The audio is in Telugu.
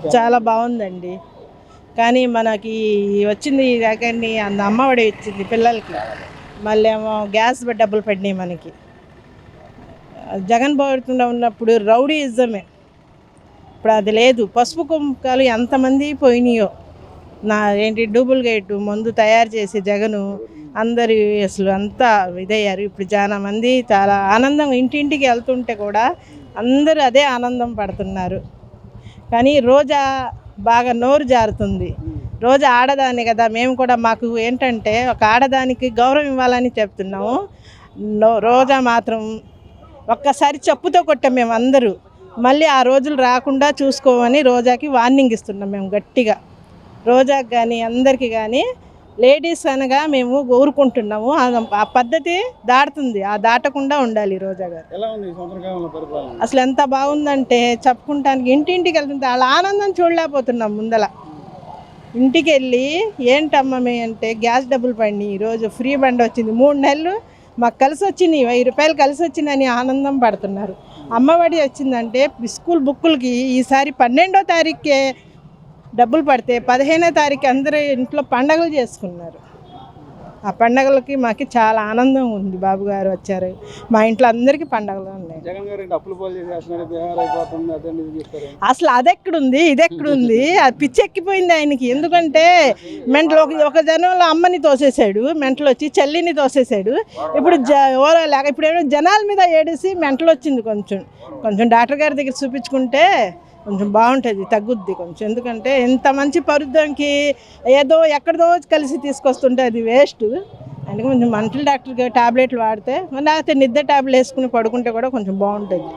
చాలా బాగుందండి. కానీ మనకి వచ్చింది కానీ అంత అమ్మఒడి ఇచ్చింది పిల్లలకి. మళ్ళీ ఏమో గ్యాస్ డబ్బులు పడినాయి మనకి. జగన్ పోకుండా ఉన్నప్పుడు రౌడీయిజమే ఇప్పుడు అది లేదు. పసుపు కుంకాలు ఎంతమంది పోయినాయో. నా ఏంటి డూబుల్ గేటు మందు తయారు చేసే జగను అందరు అసలు అంతా ఇదయ్యారు. ఇప్పుడు చాలా మంది చాలా ఆనందం ఇంటింటికి వెళ్తుంటే కూడా అందరూ అదే ఆనందం పడుతున్నారు. కానీ రోజా బాగా నోరు జారుతుంది. రోజా ఆడదాని కదా మేము కూడా మాకు ఏంటంటే ఒక ఆడదానికి గౌరవం ఇవ్వాలని చెప్తున్నాము. నో- రోజా మాత్రం ఒక్కసారి చెప్పుతో కొట్టాం మేము అందరూ. మళ్ళీ ఆ రోజులు రాకుండా చూసుకోమని రోజాకి వార్నింగ్ ఇస్తున్నాం మేము గట్టిగా. రోజాకి కానీ అందరికీ కానీ లేడీస్ అనగా మేము ఊరుకుంటున్నాము. ఆ- పద్ధతి దాటుతుంది. ఆ దాటకుండా ఉండాలి రోజా గారు. అసలు ఎంత బాగుందంటే చెప్పుకుంటానికి ఇంటింటికి వెళ్తుంటే వాళ్ళ ఆనందం చూడలేకపోతున్నాం ముందల. ఇంటికి వెళ్ళి ఏంటమ్మా మీ అంటే గ్యాస్ డబ్బులు పడినాయి. ఈరోజు ఫ్రీ బండి వచ్చింది. మూడు నెలలు మాకు కలిసి వచ్చినాయి. వెయ్యి రూపాయలు కలిసి వచ్చిందని ఆనందం పడుతున్నారు. అమ్మఒడి వచ్చిందంటే స్కూల్ బుక్కులకి ఈసారి పన్నెండో తారీఖుకే డబ్బులు పడితే పదిహేనో తారీఖు అందరూ ఇంట్లో పండగలు చేసుకున్నారు. ఆ పండగలకి మాకు చాలా ఆనందం ఉంది. బాబు గారు వచ్చారు. మా ఇంట్లో అందరికీ పండగలు ఉన్నాయి. అసలు అదెక్కడుంది? ఇదెక్కడుంది? అది పిచ్చి ఎక్కిపోయింది ఆయనకి. ఎందుకంటే మెంటలు ఒక ఒక జనంలో అమ్మని తోసేసాడు మెంటలు వచ్చి చెల్లిని తోసేసాడు ఇప్పుడు జ ఎవరో లేక ఇప్పుడు ఏమో జనాల మీద ఏడిసి మెంటలు వచ్చింది కొంచెం. కొంచెం డాక్టర్ గారి దగ్గర చూపించుకుంటే కొంచెం బాగుంటుంది తగ్గుద్ది కొంచెం. ఎందుకంటే ఇంత మంచి పరుద్దానికి ఏదో ఎక్కడిదో కలిసి తీసుకొస్తుంటే అది వేస్ట్. అందుకే కొంచెం మంటల డాక్టర్ టాబ్లెట్లు వాడితే లేకపోతే నిద్ర టాబ్లెట్ వేసుకుని పడుకుంటే కూడా కొంచెం బాగుంటుంది.